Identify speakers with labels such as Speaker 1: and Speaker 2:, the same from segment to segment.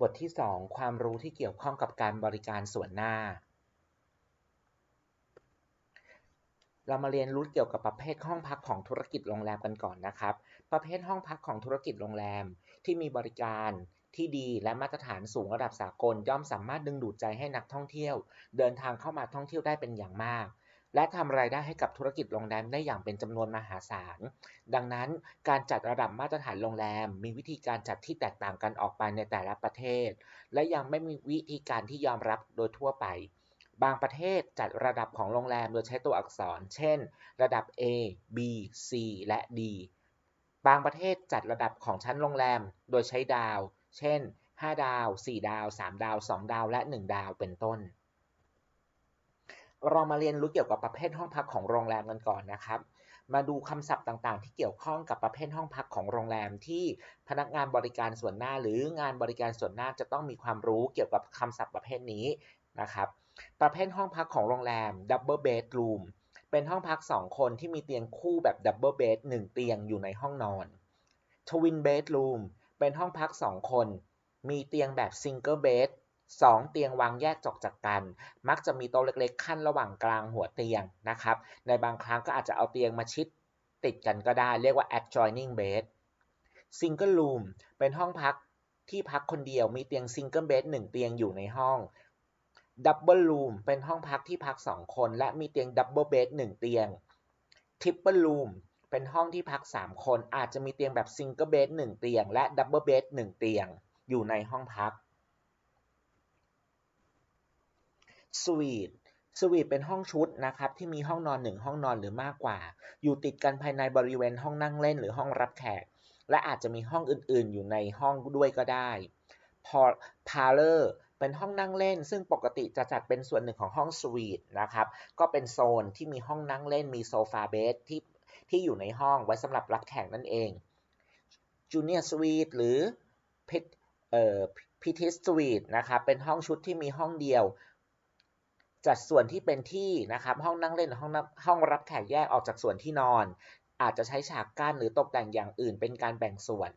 Speaker 1: บทที่ 2 ความรู้ที่เกี่ยวข้องกับการบริการส่วนหน้า เรามาเรียนรู้เกี่ยวกับประเภทห้องพักของธุรกิจโรงแรมกันก่อนนะครับ ประเภทห้องพักของธุรกิจโรงแรมที่มีบริการที่ดีและมาตรฐานสูงระดับสากลย่อมสามารถดึงดูดใจให้นักท่องเที่ยว เดินทางเข้ามาท่องเที่ยวได้เป็นอย่างมาก และทำรายได้ให้กับธุรกิจโรงแรมได้อย่างเป็นจำนวนมหาศาล ดังนั้นการจัดระดับมาตรฐานโรงแรม มีวิธีการจัดที่แตกต่างกันออกไปในแต่ละประเทศ และยังไม่มีวิธีการที่ยอมรับโดยทั่วไป บางประเทศจัดระดับของโรงแรมโดยใช้ตัวอักษร เช่น ระดับ A B C และ D บางประเทศจัดระดับของชั้นโรงแรมโดยใช้ดาว เช่น 5 ดาว 4 ดาว 3 ดาว 2 ดาว และ 1 ดาว เป็นต้น เรามาเรียนรู้เกี่ยวกับประเภทห้องพักของโรงแรมกันก่อนนะครับ มาดูคำศัพท์ต่างๆ ที่เกี่ยวข้องกับประเภทห้องพักของโรงแรมที่พนักงานบริการส่วนหน้า หรืองานบริการส่วนหน้าจะต้องมีความรู้เกี่ยวกับคำศัพท์ประเภทนี้นะครับ ประเภทห้องพักของโรงแรม Double Bedroom เป็นห้องพัก 2 คนที่มีเตียงคู่แบบ Double Bed 1 เตียงอยู่ในห้องนอน Twin Bedroom เป็นห้องพัก 2 คน มีเตียงแบบ Single Bed 2 เตียงวางแยกจอกจากกัน มักจะมีโต๊ะเล็กๆ ขั้นระหว่างกลางหัวเตียงนะครับ ในบางครั้งก็อาจจะเอาเตียงมาชิดติดกันก็ได้ เรียกว่า adjoining bed Single Room เป็นห้องพักที่พักคนเดียวมีเตียง Single Bed 1 เตียงอยู่ในห้อง Double Room เป็นห้องพักที่พัก 2 คน และมีเตียง Double Bed 1 เตียง Triple Room เป็นห้องที่พัก 3 คนอาจจะมีเตียงแบบ Single Bed 1 เตียง และ Double Bed 1 เตียง อยู่ในห้องพัก สวีทสวีทเป็นห้องชุดนะครับที่มีห้องนอนหนึ่งห้องนอนหรือมากกว่า อยู่ติดกันภายในบริเวณห้องนั่งเล่นหรือห้องรับแขก และอาจจะมีห้องอื่นๆ อยู่ในห้องด้วยก็ได้พอพาเลอร์เป็นห้องนั่งเล่น ซึ่งปกติจะจัดเป็นส่วนหนึ่งของห้องสวีทนะครับก็เป็นโซนที่มีห้องนั่งเล่นมีโซฟาเบดที่ที่อยู่ในห้องไว้สำหรับรับแขกนั่นเองจูเนียร์สวีทหรือพิทเอ่อพิทิสสวีทนะครับเป็นห้องชุดที่มีห้องเดียว จัดส่วนที่เป็นที่นะครับห้องนั่งเล่นห้องห้องรับแขกแยกออกจากส่วนที่นอน อาจจะใช้ฉากกั้นหรือตกแต่งอย่างอื่นเป็นการแบ่งส่วน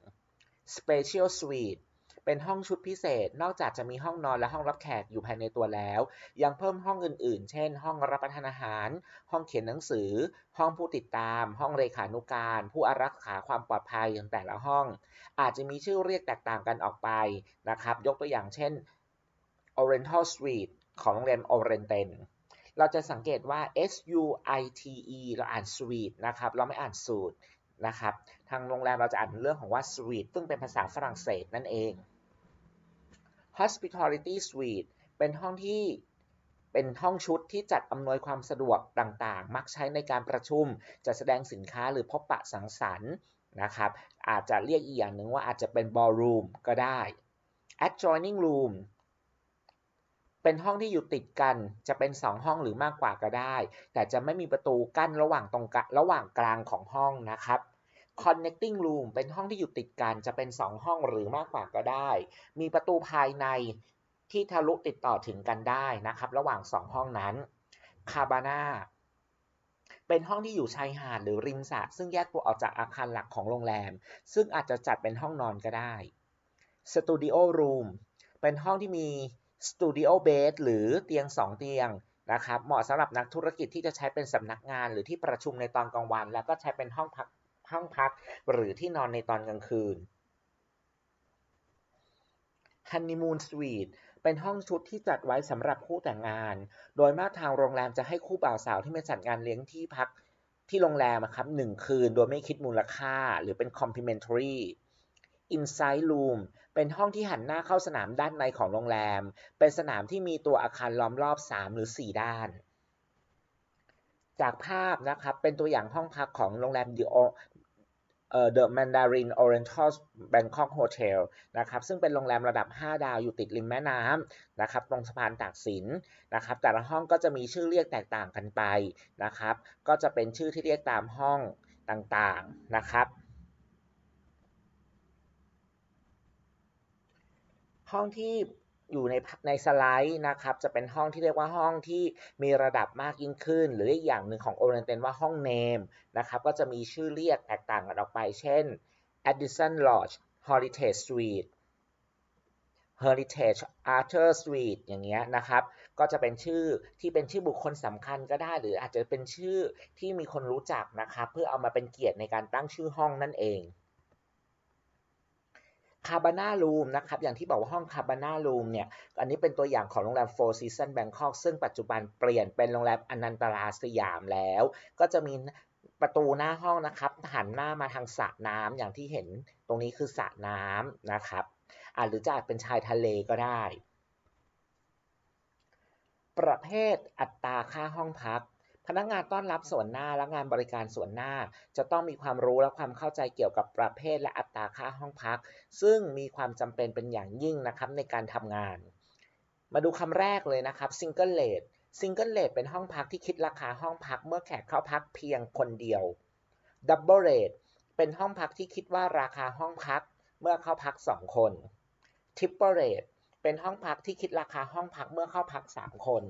Speaker 1: Special Suite เป็นห้องชุดพิเศษ นอกจากจะมีห้องนอนและห้องรับแขกอยู่ภายในตัวแล้ว ยังเพิ่มห้องอื่นๆ เช่น ห้องรับประทานอาหาร ห้องเขียนหนังสือ ห้องผู้ติดตาม ห้องเลขานุการ ผู้อารักขาความปลอดภัยของแต่ละห้อง อาจจะมีชื่อเรียกแตกต่างกันออกไปนะครับ ยกตัวอย่างเช่น Oriental Suite ของโรงแรมโอเรนเตนเราจะสังเกตว่า S U I T E เราอ่าน suite นะครับ เราไม่อ่านสูตรนะครับ ทางโรงแรมเราจะอ่านเรื่องของว่า suite ซึ่งเป็นภาษาฝรั่งเศสนั่นเอง hospitality suite เป็นห้องที่เป็นห้องชุดที่จัดอำนวยความสะดวกต่างๆ มักใช้ในการประชุม จัดแสดงสินค้าหรือพบปะสังสรรค์นะครับ อาจจะเรียกอีกอย่างหนึ่งว่าอาจจะเป็น ballroom ก็ได้ adjoining room เป็นห้องที่อยู่ติดกัน จะเป็น 2 ห้องหรือมากกว่าก็ได้ แต่จะไม่มีประตูกั้นระหว่างตรงกระหว่างกลางของห้องนะครับ connecting room เป็นห้องที่อยู่ติดกัน จะเป็น 2 ห้องหรือมากกว่าก็ได้ มีประตูภายในที่ทะลุติดต่อถึงกันได้นะครับ ระหว่าง 2 ห้องนั้น cabana เป็นห้องที่อยู่ชายหาดหรือริมสระซึ่งแยกตัวออกจากอาคารหลักของโรงแรม ซึ่งอาจจะจัดเป็นห้องนอนก็ได้ studio room เป็นห้องที่มี สตูดิโอเบดหรือเตียง 2 เตียงนะครับเหมาะสำหรับนักธุรกิจที่จะใช้เป็นสำนักงาน หรือที่ประชุมในตอนกลางวัน แล้วก็ใช้เป็นห้องพักห้องพัก หรือที่นอนในตอนกลางคืน Honeymoon Suite เป็นห้องชุดที่จัดไว้สำหรับคู่แต่งงาน โดยมากทางโรงแรมจะให้คู่บ่าวสาวที่มาจัดงานเลี้ยงที่พักที่โรงแรมครับหนึ่งคืน โดยไม่คิดมูลค่า หรือเป็น complimentary Inside Room เป็นห้องที่หันหน้าเข้าสนามด้านในของโรงแรม เป็นสนามที่มีตัวอาคารล้อมรอบ 3 หรือ 4 ด้าน จากภาพนะครับ เป็นตัวอย่างห้องพักของโรงแรม The The Mandarin Oriental Bangkok Hotel นะครับ ซึ่งเป็นโรงแรมระดับ 5 ดาวอยู่ติดริมแม่น้ำนะครับ ตรงสะพานตากสินนะครับ แต่ละห้องก็จะมีชื่อเรียกแตกต่างกันไปนะครับ ก็จะเป็นชื่อที่เรียกตามห้องต่างๆนะครับ ห้องที่อยู่ในในสไลด์นะครับ จะเป็นห้องที่เรียกว่าห้องที่มีระดับมากยิ่งขึ้น หรืออีกอย่างหนึ่งของ Oriental ว่าห้อง name นะครับก็จะมีชื่อเรียกแตกต่างกันออกไป เช่น Addison Lodge Heritage Suite Heritage Arthur Suite อย่างเงี้ยนะครับ ก็จะเป็นชื่อที่เป็นชื่อบุคคลสำคัญก็ได้ หรืออาจจะเป็นชื่อที่มีคนรู้จักนะครับ เพื่อเอามาเป็นเกียรติในการตั้งชื่อห้องนั่นเอง คาบาน่ารูมนะครับอย่างที่บอกว่าห้องคาบาน่ารูมเนี่ยอันนี้เป็นตัวอย่างของโรงแรม Four Seasons Bangkok ซึ่งปัจจุบันเปลี่ยนเป็นโรงแรมอนันตราสยามแล้ว ก็จะมีประตูหน้าห้องนะครับหันหน้ามาทางสระน้ำอย่างที่เห็นตรงนี้คือสระน้ำนะครับอาหรือจะอาจเป็นชายทะเลก็ได้ ประเภทอัตราค่าห้องพัก พนักงานต้อนรับส่วนหน้าและงานบริการส่วนหน้า จะต้องมีความรู้และความเข้าใจเกี่ยวกับประเภทและอัตราค่าห้องพัก ซึ่งมีความจำเป็นเป็นอย่างยิ่งนะครับในการทำงาน มาดูคำแรกเลยนะครับ single rate single rate เป็นห้องพักที่คิดราคาห้องพักเมื่อแขกเข้าพักเพียงคนเดียว double rate เป็นห้องพักที่คิดว่าราคาห้องพักเมื่อเข้าพัก 2 คน triple rate เป็นห้องพักที่คิดราคาห้องพักเมื่อเข้าพัก 3 คน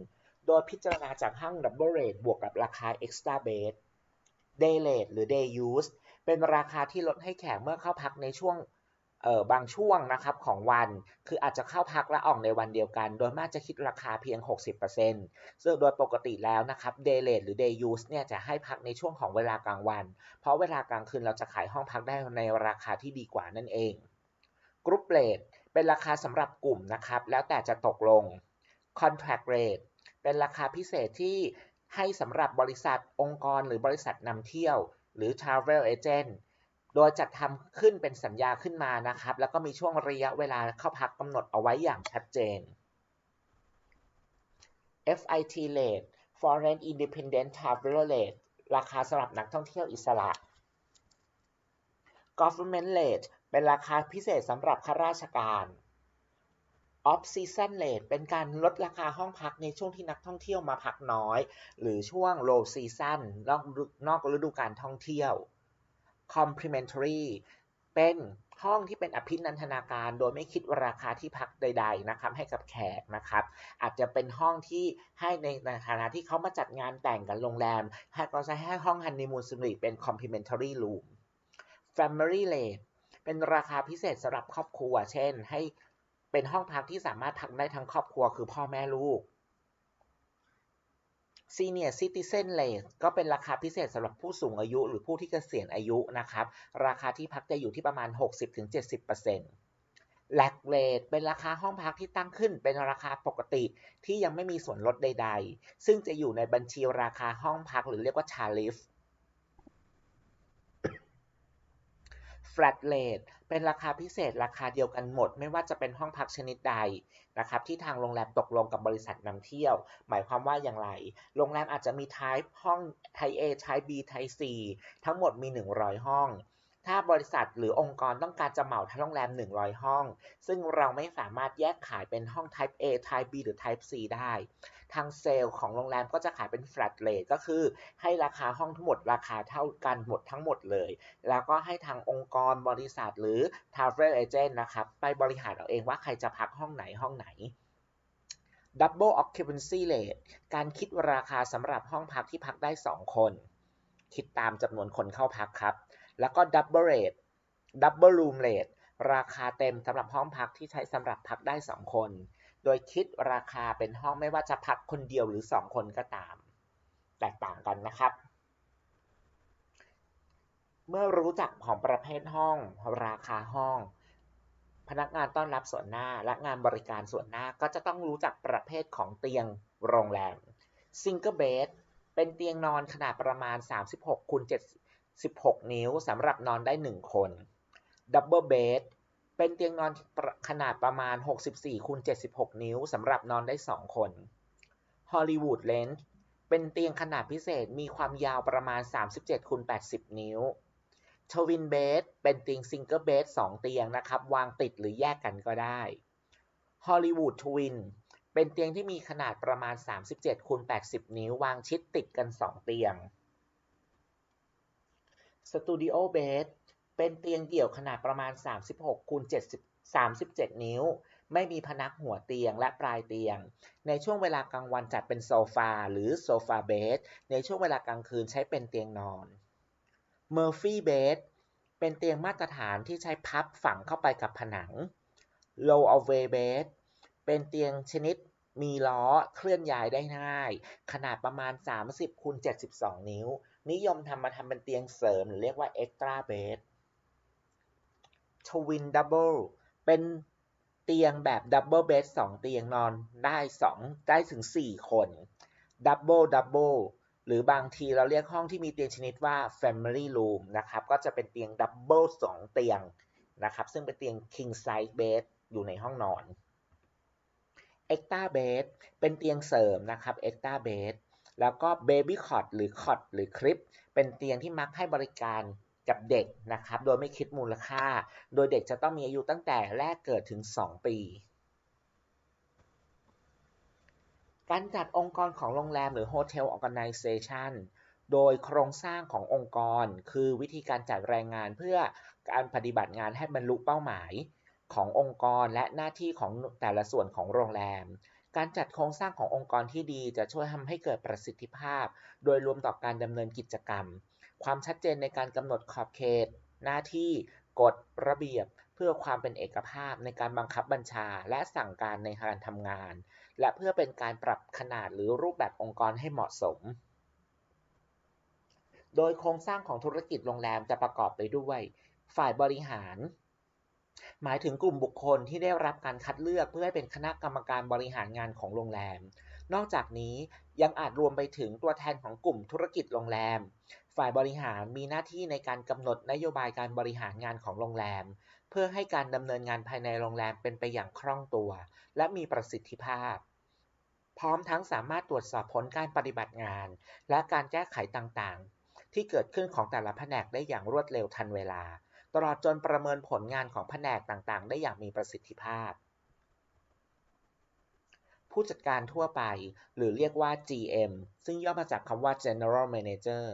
Speaker 1: โดยพิจารณาจากห้อง double rate บวกกับราคา extra bed day rate หรือ day use เป็นราคาที่ลดให้แขกเมื่อเข้าพักในช่วงเออบางช่วงนะครับของวัน คืออาจจะเข้าพักและออกในวันเดียวกัน โดยมากจะคิดราคาเพียง 60%ซึ่งโดยปกติแล้วนะครับ day rate หรือ day use เนี่ยจะให้พักในช่วงของเวลากลางวัน เพราะเวลากลางคืนเราจะขายห้องพักได้ในราคาที่ดีกว่านั่นเอง group rate เป็นราคาสำหรับกลุ่มนะครับ แล้วแต่จะตกลง contract rate เป็นราคาพิเศษที่ให้สำหรับบริษัทองค์กรหรือบริษัทนำเที่ยว หรือ travel agent โดยจัดทำขึ้นเป็นสัญญาขึ้นมานะครับ แล้วก็มีช่วงระยะเวลาเข้าพักกำหนดเอาไว้อย่างชัดเจน FIT rate Foreign Independent Traveler rate ราคาสำหรับนักท่องเที่ยวอิสระ Government rate เป็นราคาพิเศษสำหรับข้าราชการ Off Season Rate เป็นการลดราคาห้องพักในช่วงที่นักท่องเที่ยวมาพักน้อย หรือช่วง Low Season นอกนอกฤดูการท่องเที่ยว Complimentary เป็นห้องที่เป็นอภินันทนาการโดยไม่คิดราคาที่พักใด ๆ นะครับ ให้กับแขกนะครับ อาจจะเป็นห้องที่ให้ในฐานะที่เขามาจัดงานแต่งกันโรงแรมให้ก็จะให้ห้องฮันนีมูนสวีทเป็น complimentary room family rate เป็นราคาพิเศษสำหรับครอบครัว เช่น ให้ เป็นห้องพักที่สามารถพักได้ทั้งครอบครัวคือพ่อแม่ลูก Senior Citizen Rate ก็เป็นราคาพิเศษสำหรับผู้สูงอายุหรือผู้ที่เกษียณอายุนะครับ ราคาที่พักจะอยู่ที่ประมาณ 60-70% l a c Rate เป็นราคาห้องพักที่ตั้งขึ้น เป็นราคาปกติที่ยังไม่มีส่วนลดใด ๆ ซึ่งจะอยู่ในบัญชีราคาห้องพักหรือเรียกว่า Tariff Flat Rate เป็นราคาพิเศษราคาเดียวกันหมด ไม่ว่าจะเป็นห้องพักชนิดใดนะครับที่ทางโรงแรมตกลงกับบริษัทนำเที่ยว หมายความว่าอย่างไร โรงแรมอาจจะมี type ห้อง type A type B type C ทั้งหมดมี 100 ห้อง ถ้าบริษัทหรือองค์กรต้องการจะเหมาทั้งโรงแรม 100 ห้อง ซึ่งเราไม่สามารถแยกขายเป็นห้อง type A type B หรือ type C ได้ ทางเซลล์ของโรงแรมก็จะขายเป็น flat rate ก็คือให้ราคาห้องทั้งหมดราคาเท่ากันหมดทั้งหมดเลย แล้วก็ให้ทางองค์กรบริษัทหรือ travel agent นะครับ ไปบริหารเอาเองว่าใครจะพักห้องไหนห้องไหน double occupancy rate การคิดราคาสำหรับห้องพักที่พักได้ 2 คน คิดตามจำนวนคนเข้าพักครับ แล้วก็ double rate double room rate ราคาเต็มสำหรับห้องพักที่ใช้สำหรับพักได้ 2 คน โดยคิดราคาเป็นห้องไม่ว่าจะพักคนเดียวหรือ 2 คนก็ตาม แตกต่างกันนะครับ เมื่อรู้จักของประเภทห้อง ราคาห้อง พนักงานต้อนรับส่วนหน้าและงานบริการส่วนหน้าก็จะต้องรู้จักประเภทของเตียงโรงแรม Single Bed เป็นเตียงนอนขนาดประมาณ 36คูณ7 76นิ้วสำหรับนอนได้ 1 คน Double Bed เป็นเตียงนอนขนาดประมาณ 64คูณ76 นิ้วสำหรับนอนได้ 2 คน Hollywood Lens เป็นเตียงขนาดพิเศษมีความยาวประมาณ 37คูณ80 นิ้ว Twin Bed เป็นเตียง Single Bed 2เตียงนะครับ วางติดหรือแยกกันก็ได้ Hollywood Twin เป็นเตียงที่มีขนาดประมาณ 37คูณ80 นิ้ว วางชิดติดกัน 2 เตียง Studio Bed เป็นเตียงเดี่ยวขนาดประมาณ 36คูณ70 37 นิ้ว ไม่มีพนักหัวเตียงและปลายเตียง ในช่วงเวลากลางวันจัดเป็นโซฟาหรือโซฟาเบดในช่วงเวลากลางคืนใช้เป็นเตียงนอน Murphy Bed เป็นเตียงมาตรฐานที่ใช้พับฝังเข้าไปกับผนัง low of way base เป็นเตียงชนิดมีล้อเคลื่อนย้ายได้ง่าย ขนาดประมาณ 30คูณ72 นิ้ว นิยมทำมาทำเป็นเตียงเสริมหรือเรียกว่า extra bed twin double เป็นเตียงแบบ double bed 2 เตียงนอนได้ 2 ได้ถึง 4 คน double double หรือบางทีเราเรียกห้องที่มีเตียงชนิดว่า family room นะครับ ก็จะเป็นเตียง double 2 เตียงนะครับ ซึ่งเป็นเตียง king size bed อยู่ในห้องนอน extra bed เป็นเตียงเสริมนะครับ extra bed แล้วก็ baby cot หรือ cot หรือ crib เป็นเตียงที่มักให้บริการกับเด็กนะครับ โดยไม่คิดมูลค่า โดยเด็กจะต้องมีอายุตั้งแต่แรกเกิดถึง 2 ปีการจัดองค์กรของโรงแรมหรือ Hotel Organization โดยโครงสร้างขององค์กร คือวิธีการจัดแรงงานเพื่อการปฏิบัติงานให้บรรลุเป้าหมายขององค์กรและหน้าที่ของแต่ละส่วนของโรงแรม การจัดโครงสร้างขององค์กรที่ดีจะช่วยทำให้เกิดประสิทธิภาพ โดยรวมต่อการดำเนินกิจกรรม ความชัดเจนในการกำหนดขอบเขต หน้าที่ กฎ ระเบียบ เพื่อความเป็นเอกภาพในการบังคับบัญชา และสั่งการในการทำงาน และเพื่อเป็นการปรับขนาดหรือรูปแบบองค์กรให้เหมาะสม โดยโครงสร้างของธุรกิจโรงแรมจะประกอบไปด้วย ฝ่ายบริหาร หมายถึงกลุ่มบุคคลที่ได้รับการคัดเลือกเพื่อให้เป็นคณะกรรมการบริหารงานของโรงแรม นอกจากนี้ยังอาจรวมไปถึงตัวแทนของกลุ่มธุรกิจโรงแรม ฝ่ายบริหารมีหน้าที่ในการกำหนดนโยบายการบริหารงานของโรงแรม เพื่อให้การดำเนินงานภายในโรงแรมเป็นไปอย่างคล่องตัว และมีประสิทธิภาพ พร้อมทั้งสามารถตรวจสอบผลการปฏิบัติงาน และการแก้ไขต่างๆ ที่เกิดขึ้นของแต่ละแผนกได้อย่างรวดเร็วทันเวลา ตลอดจนประเมินผลงานของแผนกต่างๆ ได้อย่างมีประสิทธิภาพ ผู้จัดการทั่วไป หรือเรียกว่า GM ซึ่งย่อมาจากคำว่า General Manager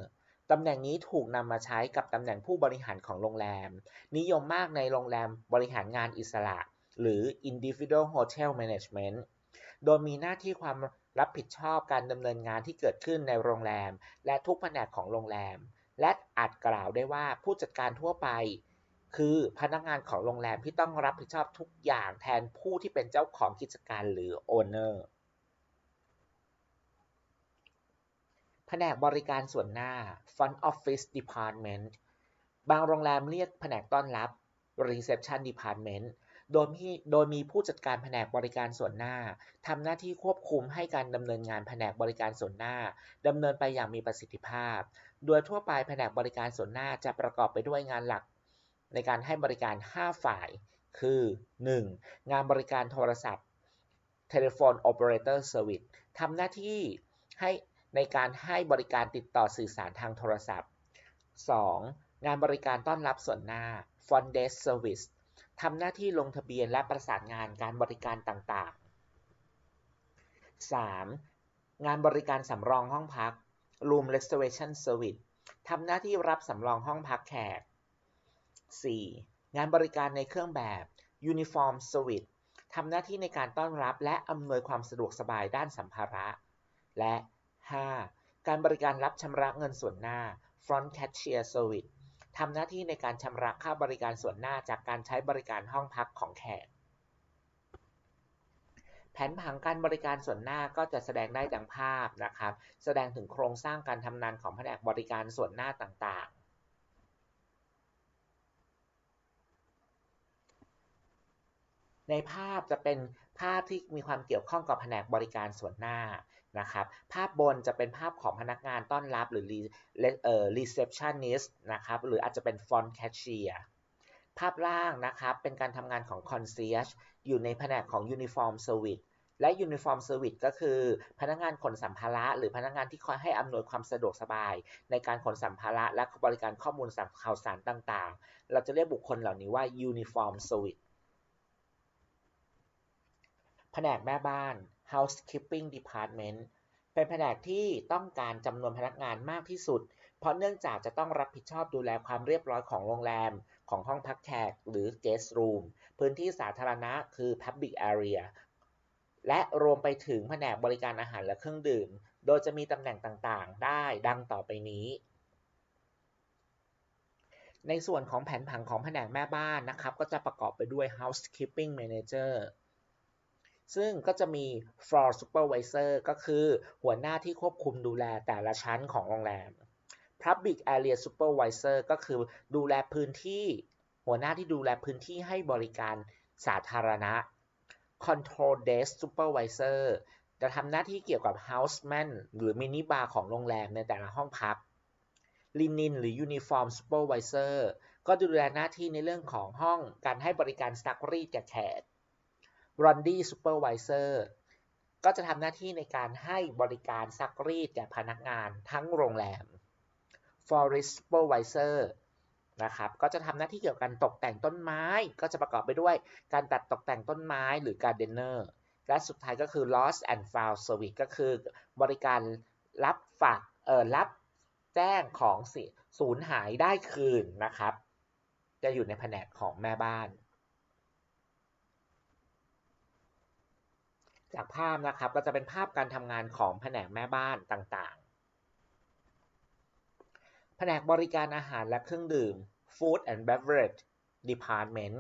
Speaker 1: ตำแหน่งนี้ถูกนำมาใช้กับตำแหน่งผู้บริหารของโรงแรม นิยมมากในโรงแรมบริหารงานอิสระ หรือ Individual Hotel Management โดยมีหน้าที่ความรับผิดชอบการดำเนินงานที่เกิดขึ้นในโรงแรม และทุกแผนกของโรงแรม และอาจกล่าวได้ว่าผู้จัดการทั่วไป คือพนักงานของโรงแรมที่ต้องรับผิดชอบทุกอย่างแทนผู้ที่เป็นเจ้าของกิจการหรือ owner แผนกบริการส่วนหน้า front office department บางโรงแรมเรียกแผนกต้อนรับ reception department โดยมีโดยมีผู้จัดการแผนกบริการส่วนหน้าทำหน้าที่ควบคุมให้การดำเนินงานแผนกบริการส่วนหน้าดำเนินไปอย่างมีประสิทธิภาพ โดยทั่วไปแผนกบริการส่วนหน้าจะประกอบไปด้วยงานหลัก ในการให้บริการ 5 ฝ่าย คือ 1. งานบริการโทรศัพท์ Telephone Operator Service ทำหน้าที่ให้ในการให้บริการติดต่อสื่อสารทางโทรศัพท์ 2. งานบริการต้อนรับส่วนหน้า Front Desk Service ทำหน้าที่ลงทะเบียนและประสานงานการบริการต่างๆ 3. งานบริการสำรองห้องพัก Room Reservation Service ทำหน้าที่รับสำรองห้องพักแขก 4. งานบริการในเครื่องแบบ Uniform Service ทำหน้าที่ในการต้อนรับและอำนวยความสะดวกสบายด้านสัมภาระ และ 5. การบริการรับชำระเงินส่วนหน้า Front Cashier Service ทำหน้าที่ในการชำระค่าบริการส่วนหน้าจากการใช้บริการห้องพักของแขก แผนผังการบริการส่วนหน้าก็จะแสดงได้ดังภาพนะครับ แสดงถึงโครงสร้างการทำงานของแผนกบริการส่วนหน้าต่างๆในภาพจะเป็นภาพที่มีความเกี่ยวข้องกับแผนกบริการส่วนหน้า นะครับ ภาพบนจะเป็นภาพของพนักงานต้อนรับหรือ receptionist นะครับ หรืออาจจะเป็น front cashier ภาพล่างนะครับ เป็นการทำงานของ concierge อยู่ในแผนกของ uniform service และ uniform service ก็คือ พนักงานขนสัมภาระหรือพนักงานที่คอยให้อำนวยความสะดวกสบาย ในการขนสัมภาระและบริการข้อมูลข่าวสารต่างๆ เราจะเรียกบุคคลเหล่านี้ว่า uniform service แผนกแม่บ้าน housekeeping department เป็นแผนกที่ต้องการจำนวนพนักงานมากที่สุด เพราะเนื่องจากจะต้องรับผิดชอบดูแลความเรียบร้อยของโรงแรม ของห้องพักแขกหรือ guest room พื้นที่สาธารณะคือ public area และรวมไปถึงแผนกบริการอาหารและเครื่องดื่ม โดยจะมีตำแหน่งต่างๆ ได้ดังต่อไปนี้ ในส่วนของแผนผังของแผนกแม่บ้านนะครับ ก็จะประกอบไปด้วย housekeeping manager ซึ่งก็จะมี floor supervisor ก็คือหัวหน้าที่ควบคุมดูแลแต่ละชั้นของโรงแรม public area supervisor ก็คือดูแลพื้นที่ หัวหน้าที่ดูแลพื้นที่ให้บริการสาธารณะ control desk supervisor จะทำหน้าที่เกี่ยวกับ houseman หรือ mini bar ของโรงแรมในแต่ละห้องพัก linen หรือ uniform supervisor ก็ดูแลหน้าที่ในเรื่องของห้องการให้บริการซักรีดแก่แขก laundry supervisor ก็จะทำหน้าที่ในการให้บริการซักรีดแก่พนักงานทั้งโรงแรม forest supervisor นะครับ ก็จะทำหน้าที่เกี่ยวกับการตกแต่งต้นไม้ ก็จะประกอบไปด้วยการตัดตกแต่งต้นไม้หรือ gardener และสุดท้ายก็คือ lost and found service ก็คือบริการรับฝาก เอ่อ รับแจ้งของสิสูญหายได้คืนนะครับ จะอยู่ในแผนกของแม่บ้าน จากภาพนะครับก็จะเป็นภาพการทำงานของแผนกแม่บ้านต่างๆ แผนกบริการอาหารและเครื่องดื่ม Food and Beverage Department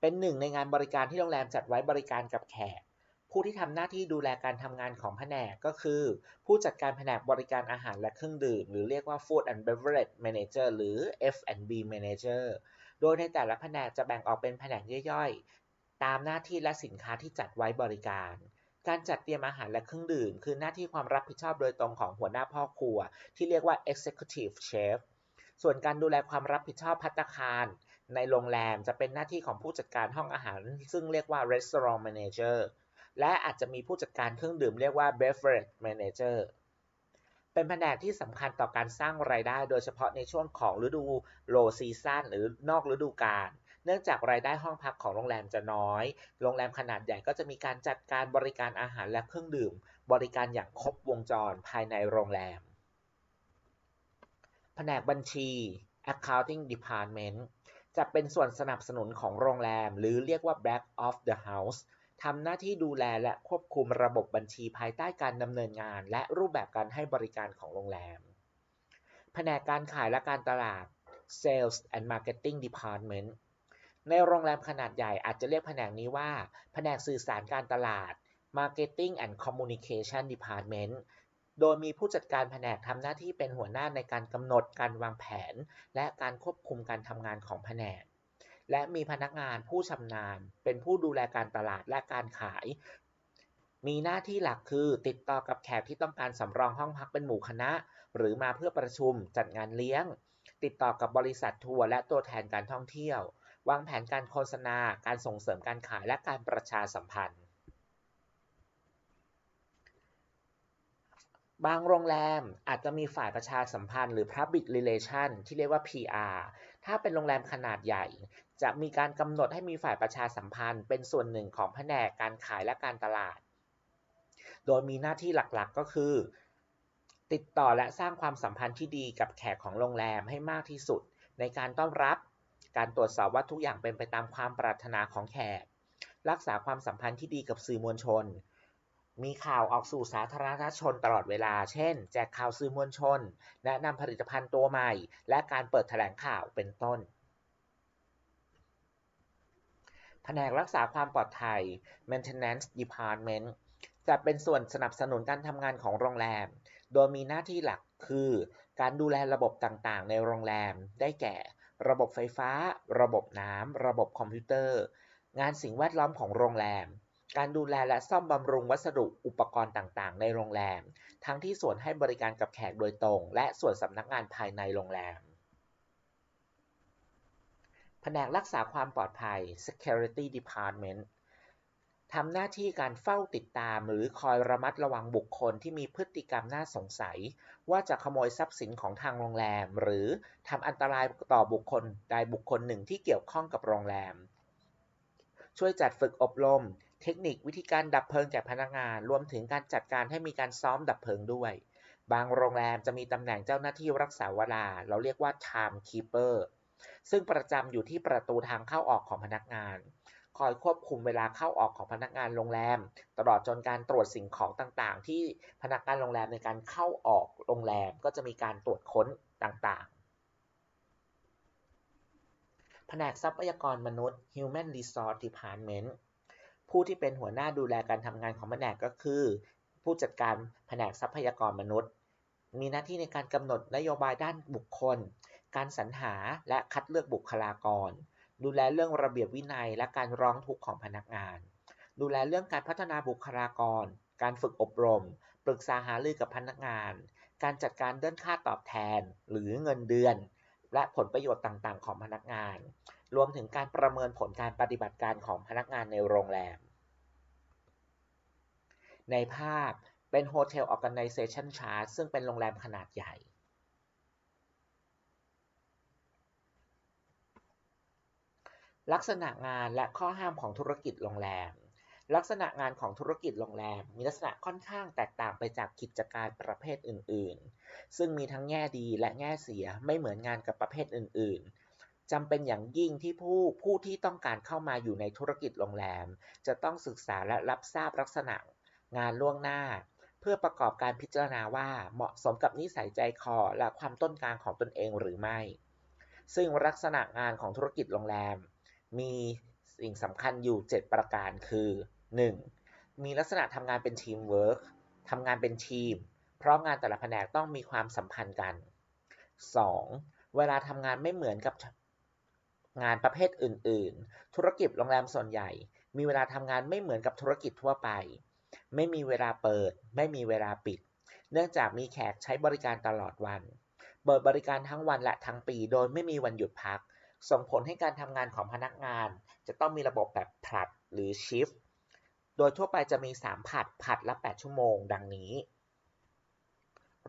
Speaker 1: เป็นหนึ่งในงานบริการที่โรงแรมจัดไว้บริการกับแขก ผู้ที่ทำหน้าที่ดูแลการทำงานของแผนกก็คือ ผู้จัดการแผนกบริการอาหารและเครื่องดื่ม หรือเรียกว่า Food and Beverage Manager หรือ F&B Manager โดยในแต่ละแผนกจะแบ่งออกเป็นแผนกย่อยๆ ตามหน้าที่และสินค้าที่จัดไว้บริการ การจัดเตรียมอาหารและเครื่องดื่ม คือหน้าที่ความรับผิดชอบโดยตรงของหัวหน้าพ่อครัว ที่เรียกว่า Executive Chef ส่วนการดูแลความรับผิดชอบพัตตาคาร ในโรงแรมจะเป็นหน้าที่ของผู้จัดการห้องอาหาร ซึ่งเรียกว่า Restaurant Manager และอาจจะมีผู้จัดการเครื่องดื่มเรียกว่า Beverage Manager เป็นแผนกที่สำคัญต่อการสร้างรายได้ โดยเฉพาะในช่วงของฤดู low season หรือนอกฤดูกาล เนื่องจากรายได้ห้องพักของโรงแรมจะน้อย โรงแรมขนาดใหญ่ก็จะมีการจัดการบริการอาหารและเครื่องดื่ม บริการอย่างครบวงจรภายในโรงแรม แผนกบัญชี accounting department จะเป็นส่วนสนับสนุนของโรงแรม หรือเรียกว่า back of the house ทำหน้าที่ดูแลและควบคุมระบบบัญชีภายใต้การดำเนินงาน และรูปแบบการให้บริการของโรงแรม แผนกการขายและการตลาด Sales and Marketing Department ในโรงแรมขนาดใหญ่อาจจะเรียกแผนกนี้ว่า แผนกสื่อสารการตลาด Marketing and Communication Department โดยมีผู้จัดการแผนกทำหน้าที่เป็นหัวหน้าในการกำหนดการวางแผน และการควบคุมการทำงานของแผนก และมีพนักงานผู้ชำนาญ เป็นผู้ดูแลการตลาดและการขาย มีหน้าที่หลักคือติดต่อกับแขกที่ต้องการสำรองห้องพักเป็นหมู่คณะ หรือมาเพื่อประชุมจัดงานเลี้ยง ติดต่อกับบริษัททัวร์และตัวแทนการท่องเที่ยว วางแผนการโฆษณา การส่งเสริมการขายและการประชาสัมพันธ์ บางโรงแรมอาจจะมีฝ่ายประชาสัมพันธ์หรือ Public Relation ที่เรียกว่า PR ถ้าเป็นโรงแรมขนาดใหญ่ จะมีการกำหนดให้มีฝ่ายประชาสัมพันธ์ เป็นส่วนหนึ่งของแผนกการขายและการตลาด โดยมีหน้าที่หลักๆก็คือ ติดต่อและสร้างความสัมพันธ์ที่ดีกับแขกของโรงแรมให้มากที่สุด ในการต้อนรับ การตรวจสอบว่าทุกอย่างเป็นไปตามความปรารถนาของแขก รักษาความสัมพันธ์ที่ดีกับสื่อมวลชน มีข่าวออกสู่สาธารณชนตลอดเวลา เช่น แจกข่าวสื่อมวลชน แนะนำผลิตภัณฑ์ตัวใหม่ และการเปิดแถลงข่าวเป็นต้นแผนกรักษาความปลอดภัย Maintenance Department จะเป็นส่วนสนับสนุนการทำงานของโรงแรม โดยมีหน้าที่หลักคือ การดูแลระบบต่างๆ ในโรงแรม ได้แก่ ระบบไฟฟ้า ระบบน้ำ ระบบคอมพิวเตอร์ งานสิ่งแวดล้อมของโรงแรม การดูแลและซ่อมบำรุงวัสดุอุปกรณ์ต่างๆ ในโรงแรม ทั้งที่ส่วนให้บริการกับแขกโดยตรง และส่วนสำนักงานภายในโรงแรม แผนกรักษาความปลอดภัย Security Department ทำหน้าที่การเฝ้าติดตามหรือคอยระมัดระวังบุคคลที่มีพฤติกรรมน่าสงสัย ว่าจะขโมยทรัพย์สินของทางโรงแรม หรือทำอันตรายต่อบุคคลใดบุคคลหนึ่งที่เกี่ยวข้องกับโรงแรม ช่วยจัดฝึกอบรม เทคนิควิธีการดับเพลิงแก่พนักงาน รวมถึงการจัดการให้มีการซ้อมดับเพลิงด้วย บางโรงแรมจะมีตำแหน่งเจ้าหน้าที่รักษาเวลา เราเรียกว่า time keeper ซึ่งประจำอยู่ที่ประตูทางเข้าออกของพนักงาน อยควบคุมเวลาเข้าออกของพนักงานโรงแรม ตลอดจนการตรวจสิ่งของต่างๆ ที่พนักงานโรงแรมในการเข้าออกโรงแรมก็จะมีการตรวจค้นต่างๆ แผนกทรัพยากรมนุษย์ Human Resource Department ผู้ที่เป็นหัวหน้าดูแลการทำงานของแผนกก็คือ ผู้จัดการแผนกทรัพยากรมนุษย์ มีหน้าที่ในการกำหนดนโยบายด้านบุคคล การสรรหาและคัดเลือกบุคลากร ดูแลเรื่องระเบียบวินัยและการร้องทุกข์ของพนักงาน ดูแลเรื่องการพัฒนาบุคลากร การฝึกอบรม ปรึกษาหารือกับพนักงาน การจัดการเรื่องค่าตอบแทน หรือเงินเดือน และผลประโยชน์ต่างๆ ของพนักงาน รวมถึงการประเมินผลการปฏิบัติการของพนักงานในโรงแรม ในภาพเป็น Hotel Organization Chart ซึ่งเป็นโรงแรมขนาดใหญ่ ลักษณะงานและข้อห้ามของธุรกิจโรงแรม ลักษณะงานของธุรกิจโรงแรม มีลักษณะค่อนข้างแตกต่างไปจากกิจการประเภทอื่น ๆ ซึ่งมีทั้งแง่ดีและแง่เสียไม่เหมือนงานกับประเภทอื่น ๆจำเป็นอย่างยิ่งที่ผู้ผู้ที่ต้องการเข้ามาอยู่ในธุรกิจโรงแรม จะต้องศึกษาและรับทราบลักษณะงานล่วงหน้า เพื่อประกอบการพิจารณาว่าเหมาะสมกับนิสัยใจคอและความต้นกางของตนเองหรือไม่ ซึ่งลักษณะงานของธุรกิจโรงแรม มีสิ่งสำคัญอยู่ 7 ประการคือ 1. มีลักษณะทำงานเป็นทีมเวิร์กทำงานเป็นทีม เพราะงานแต่ละแผนกต้องมีความสัมพันธ์กัน 2. เวลาทำงานไม่เหมือนกับงานประเภทอื่น ๆ ธุรกิจโรงแรมส่วนใหญ่ มีเวลาทำงานไม่เหมือนกับธุรกิจทั่วไป ไม่มีเวลาเปิด ไม่มีเวลาปิด เนื่องจากมีแขกใช้บริการตลอดวัน เปิดบริการทั้งวันและทั้งปี โดยไม่มีวันหยุดพัก ส่งผลให้การทำงานของพนักงาน จะต้องมีระบบแบบผลัดหรือชิฟต์โดยทั่วไปจะมี 3 ผัดผัดละ 8 ชั่วโมง ดังนี้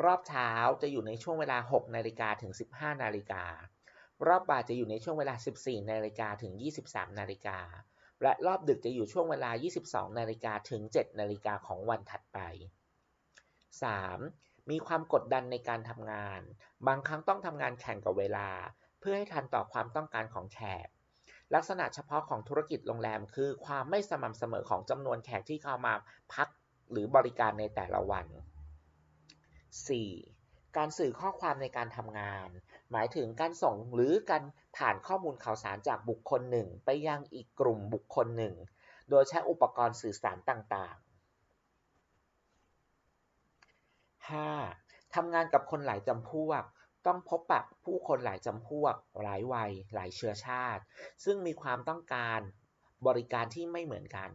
Speaker 1: รอบเช้าจะอยู่ในช่วงเวลา 6 นาฬิกาถึง 15 นาฬิการอบบ่ายจะอยู่ในช่วงเวลา 14 นาฬิกาถึง 23 นาฬิกา และรอบดึกจะอยู่ช่วงเวลา 22 นาฬิกาถึง 7 นาฬิกาของวันถัดไป 3. มีความกดดันในการทำงาน บางครั้งต้องทำงานแข่งกับเวลา เพื่อให้ทันต่อความต้องการของแขก ลักษณะเฉพาะของธุรกิจโรงแรม คือความไม่สม่ำเสมอของจำนวนแขกที่เข้ามาพักหรือบริการในแต่ละวัน 4. การสื่อข้อความในการทำงาน หมายถึงการส่งหรือการผ่านข้อมูลข่าวสารจากบุคคลหนึ่ง ไปยังอีกกลุ่มบุคคลหนึ่ง โดยใช้อุปกรณ์สื่อสารต่างๆ 5. ทำงานกับคนหลายจำพวก ต้องพบปะผู้คนหลายจำพวก หลายวัย หลายเชื้อชาติ ซึ่งมีความต้องการบริการที่ไม่เหมือนกัน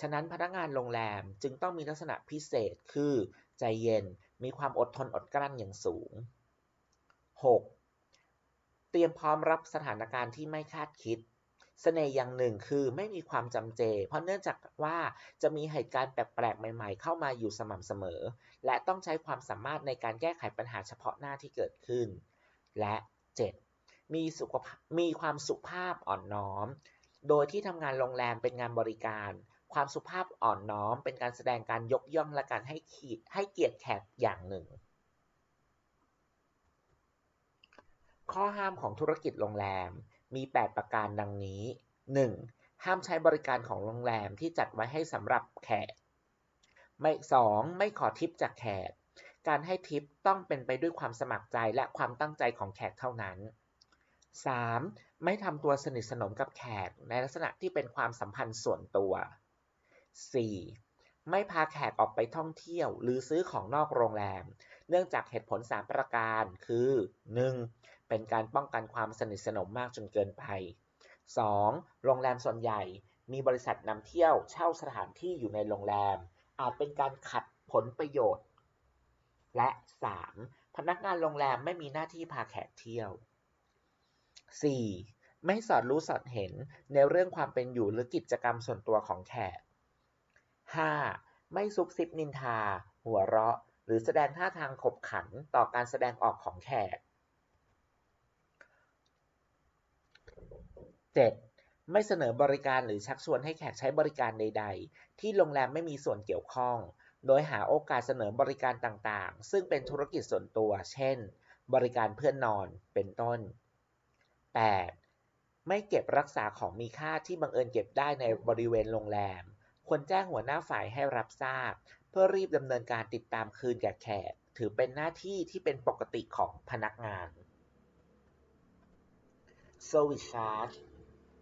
Speaker 1: ฉะนั้นพนักงานโรงแรมจึงต้องมีลักษณะพิเศษคือ ใจเย็น มีความอดทนอดกลั้นอย่างสูง 6. เตรียมพร้อมรับสถานการณ์ที่ไม่คาดคิด เสน่ห์อย่างหนึ่งคือไม่มีความจำเจ เพราะเนื่องจากว่าจะมีเหตุการณ์แปลกๆ ใหม่ๆ เข้ามาอยู่สม่ำเสมอ และต้องใช้ความสามารถในการแก้ไขปัญหาเฉพาะหน้าที่เกิดขึ้น และ 7. มีสุขภาพมีความสุภาพอ่อนน้อม โดยที่ทำงานโรงแรมเป็นงานบริการ ความสุภาพอ่อนน้อม เป็นการแสดงการยกย่องและการให้ขีดให้เกียรติแขกอย่างหนึ่ง ข้อห้ามของธุรกิจโรงแรม มี 8 ประการดังนี้ 1. ห้ามใช้บริการของโรงแรมที่จัดไว้ให้สำหรับแขก ไม่ 2. ไม่ขอทิปจากแขก การให้ทิปต้องเป็นไปด้วยความสมัครใจและความตั้งใจของแขกเท่านั้น 3. ไม่ทำตัวสนิทสนมกับแขกในลักษณะที่เป็นความสัมพันธ์ส่วนตัว 4. ไม่พาแขกออกไปท่องเที่ยว หรือซื้อของนอกโรงแรม เนื่องจากเหตุผล 3 ประการ คือ 1. เป็นการป้องกันความสนิทสนมมากจนเกินไป 2. โรงแรมส่วนใหญ่มีบริษัทนำเที่ยวเช่าสถานที่อยู่ในโรงแรม อาจเป็นการขัดผลประโยชน์ และ 3. พนักงานโรงแรมไม่มีหน้าที่พาแขกเที่ยว 4. ไม่สอดรู้สอดเห็นในเรื่องความเป็นอยู่หรือกิจกรรมส่วนตัวของแขก 5. ไม่ซุบซิบนินทา หัวเราะ หรือแสดงท่าทางขบขันต่อการแสดงออกของแขก 7. ไม่เสนอบริการหรือชักชวนให้แขกใช้บริการใด ๆ ที่โรงแรมไม่มีส่วนเกี่ยวข้อง โดยหาโอกาสเสนอบริการต่างๆ ซึ่งเป็นธุรกิจส่วนตัว เช่น บริการเพื่อนนอน เป็นต้น 8. ไม่เก็บรักษาของมีค่าที่บังเอิญเก็บได้ในบริเวณโรงแรม ควรแจ้งหัวหน้าฝ่ายให้รับทราบ เพื่อรีบดำเนินการติดตามคืนแก่แขก ถือเป็นหน้าที่ที่เป็นปกติของพนักงาน Service Charge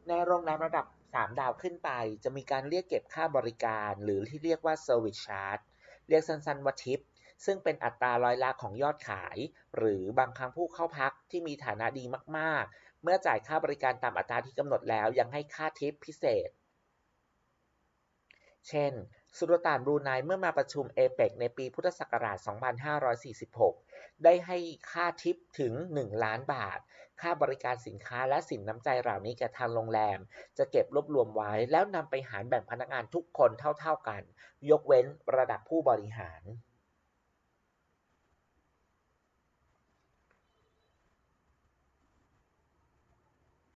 Speaker 1: ในโรงแรมระดับ 3 ดาวขึ้นไป จะมีการเรียกเก็บค่าบริการ หรือที่เรียกว่า Service Charge เรียกสั้นๆว่าทิป ซึ่งเป็นอัตราร้อยละของยอดขาย หรือบางครั้งผู้เข้าพักที่มีฐานะดีมากๆ เมื่อจ่ายค่าบริการตามอัตราที่กำหนดแล้วยังให้ค่าทิปพิเศษ เช่นสุลต่านบรูไนเมื่อมาประชุมเอเปกในปีพุทธศักราช 2546 ได้ให้ค่าทิปถึง 1 ล้านบาท ค่าบริการสินค้าและสินน้ำใจเหล่านี้แก่ทางโรงแรม จะเก็บรวบรวมไว้แล้วนำไปหารแบ่งพนักงานทุกคนเท่า ๆกัน ยกเว้นระดับผู้บริหาร